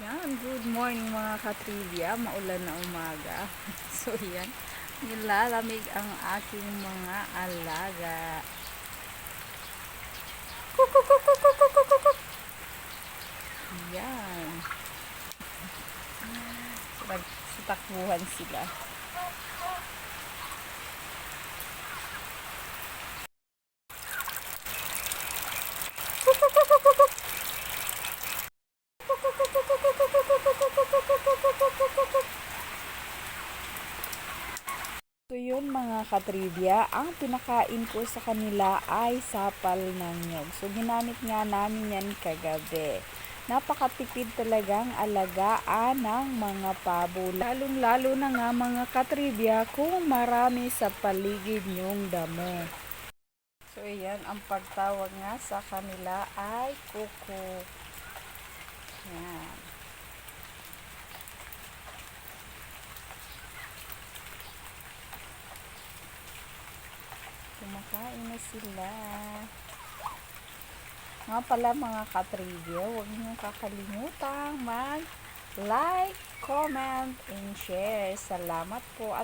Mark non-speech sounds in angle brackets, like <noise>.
Yan, good morning mga katrivia. Maulan na umaga. <laughs> So yan, nilalamig ang aking mga alaga. Kukukukukukukukuk. Yan. Nagsitakbuhan sila. Yun mga katrivia, ang pinakain ko sa kanila ay sapal ng nyog. So ginamit nga namin yan kagabi. Napakatipid talagang alagaan ng mga pabo. Lalong lalo na nga mga katrivia kung marami sa paligid nyong damo. So yan, ang pagtawag nga sa kanila ay kuko. Yan. Kumakain na sila. Nga pala mga katrivia, huwag niyo kakalimutan mag like, comment, and share. Salamat po at